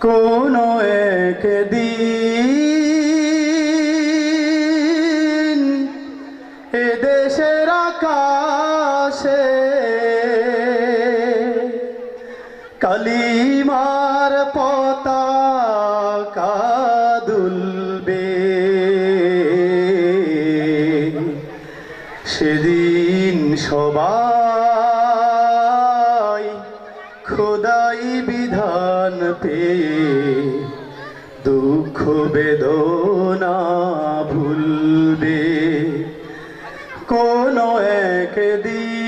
কোনো একদিন এ দেশের আকাশে কালিমার পতাকা দুলবে। সেদিন সবাই খোদাই বিধান পেয়ে দুঃখ বেদনা ভুলবে। কোন একদিন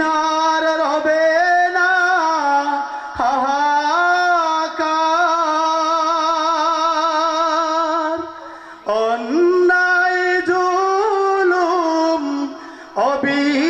আর রবে না। হাহাকার। অন্যায় জুলুম অবিচার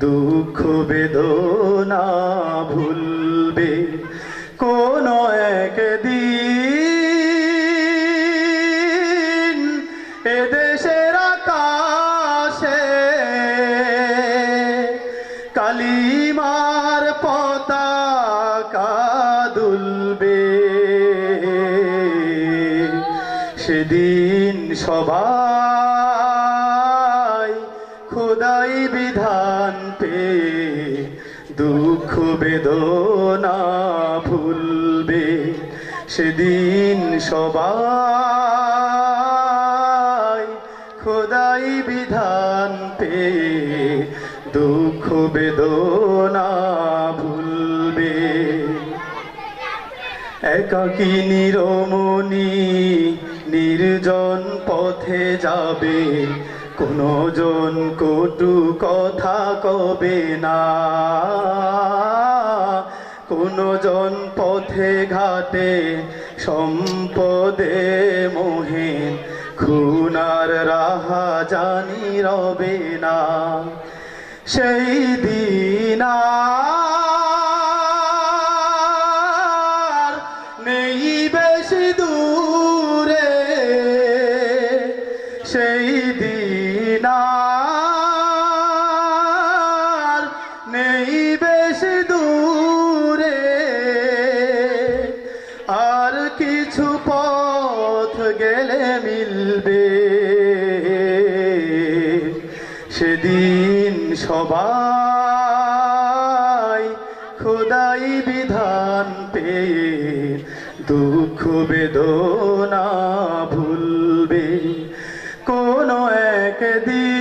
দুঃখ বেদনা ভুলবে কোন একদিন এদেশের আকাশে। কালিমার পতাকা দুলবে। সেদিন সবাই খোদাই বিধান পে, দুঃখ বেদনা ভুলবে, সেদিন সবাই খোদাই বিধান পে, দুঃখ বেদনা ভুলবে। একাকী নিরমণি নির্জন পথে যাবে কোনো জন কটু কথা কবে না? কোনো জন পথে ঘাটে সম্পদে মোহে খুনার রাহা জানি রবে না। সেই দিন পথ গেলে মিলবে। সেদিন সবাই খোদাই বিধান পেয়ে দুঃখ বেদনা ভুলবে। কোনো একদিন